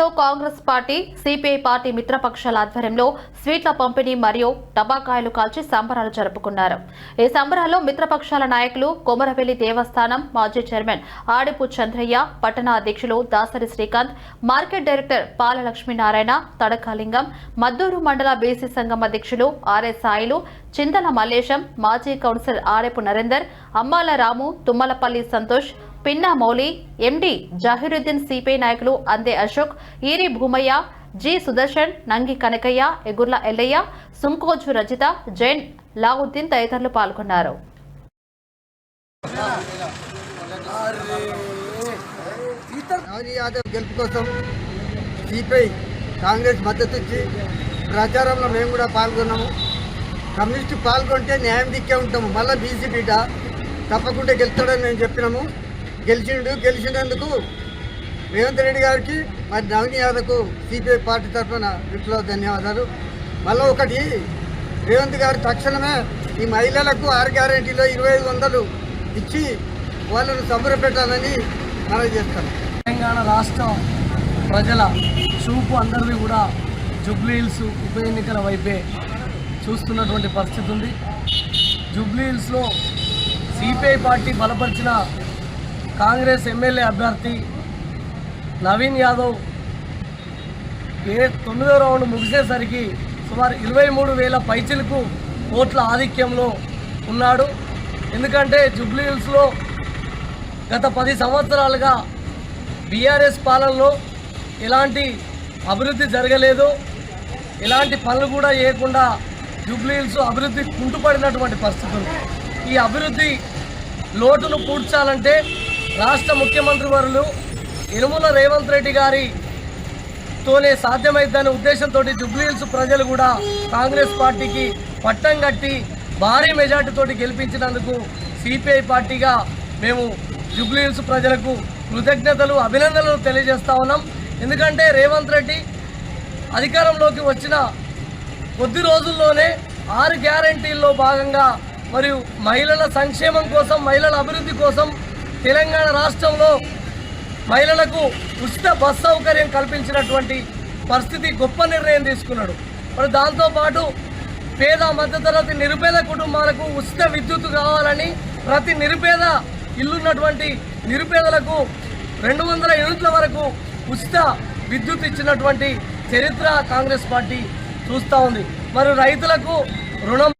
లో Congress party CPI party మిత్రపక్షాల ఆధ్వర్యంలో స్వీట్ల పంపిణీ మరియు టబాకాయలు కాల్చి సంబరాలు జరుపుకున్నారు. ఈ సంబరాల్లో మిత్రపక్షాల నాయకులు కొమరవెల్లి దేవస్థానం మాజీ చైర్మన్ ఆడిపు చంద్రయ్య పట్టణ అధ్యక్షులు దాసరి శ్రీకాంత్ మార్కెట్ డైరెక్టర్ పాల లక్ష్మీనారాయణ తడకాలింగం మద్దూరు మండల బీసీ సంఘం అధ్యక్షులు ఆర్ఎస్ సాయిలు చింతల మల్లేశం మాజీ councillor Arepu Narender Ammala Ramu Tummalapalli Santosh Pinna Mouli MD Zaheeruddin CPI నాయకులు అందే అశోక్ ఈరి భూమయ్య జి సుదర్శన్ నంగి కనకయ్య ఎగుర్ల ఎల్లయ్య సుంకోజు రజిత జైన్ లావుద్దీన్ తదితరులు పాల్గొన్నారు. యాదవ్ గెలుపు కోసం సిపిఐ కాంగ్రెస్ మద్దతు ఇచ్చి ప్రచారంలో మేము కూడా పాల్గొన్నాము. కమ్యూనిస్టు పాల్గొంటే న్యాయం దిక్కే ఉంటాము. మళ్ళీ బీసీ తప్పకుండా గెలుస్తాడని మేము చెప్పినాము. గెలిచిండు గెలిచినందుకు రేవంత్ రెడ్డి గారికి మరి నవీన్ యాదవ్కు సిపిఐ పార్టీ తరఫున విప్లవ ధన్యవాదాలు. మళ్ళీ ఒకటి రేవంత్ గారు తక్షణమే ఈ మహిళలకు ఆరు గ్యారెంటీలో ఇరవై ఐదు వందలు ఇచ్చి వాళ్ళను సంబరపెట్టాలని మనవి చేస్తాను తెలంగాణ రాష్ట్రం ప్రజల చూపు అందరిది కూడా జూబ్లీహిల్స్ ఉప ఎన్నికల వైపే చూస్తున్నటువంటి పరిస్థితి ఉంది. జూబ్లీహిల్స్లో సిపిఐ పార్టీ బలపరిచిన కాంగ్రెస్ ఎమ్మెల్యే అభ్యర్థి నవీన్ యాదవ్ ఏ తొమ్మిదో రౌండ్ ముగిసేసరికి సుమారు ఇరవై మూడు వేల పైచిలకు ఓట్ల ఆధిక్యంలో ఉన్నాడు. ఎందుకంటే జూబ్లీ హిల్స్లో గత పది సంవత్సరాలుగా బీఆర్ఎస్ పాలనలో ఎలాంటి అభివృద్ధి జరగలేదు. ఎలాంటి పనులు కూడా చేయకుండా జూబ్లీహిల్స్ అభివృద్ధి కుంటుపడినటువంటి పరిస్థితులు. ఈ అభివృద్ధి లోటును పూడ్చాలంటే రాష్ట్ర ముఖ్యమంత్రి వరులు ఇనుముల రేవంత్ రెడ్డి గారి తోనే ఉద్దేశంతో జుబ్లీహిల్స్ ప్రజలు కూడా కాంగ్రెస్ పార్టీకి పట్టం కట్టి భారీ మెజార్టీతోటి గెలిపించినందుకు సిపిఐ పార్టీగా మేము జుబ్లీహిల్స్ ప్రజలకు కృతజ్ఞతలు అభినందనలు తెలియజేస్తా ఉన్నాం. ఎందుకంటే రేవంత్ రెడ్డి అధికారంలోకి వచ్చిన కొద్ది రోజుల్లోనే ఆరు గ్యారంటీల్లో భాగంగా మరియు మహిళల సంక్షేమం కోసం మహిళల అభివృద్ధి కోసం తెలంగాణ రాష్ట్రంలో మహిళలకు ఉచిత బస్ సౌకర్యం కల్పించినటువంటి పరిస్థితి గొప్ప నిర్ణయం తీసుకున్నాడు. మరి దాంతోపాటు పేద మధ్యతరగతి నిరుపేద కుటుంబాలకు ఉచిత విద్యుత్ కావాలని ప్రతి నిరుపేద ఇల్లున్నటువంటి నిరుపేదలకు రెండు వందల యూనిట్ల వరకు ఉచిత విద్యుత్ ఇచ్చినటువంటి చరిత్ర కాంగ్రెస్ పార్టీ చూస్తూ ఉంది. మరి రైతులకు రుణం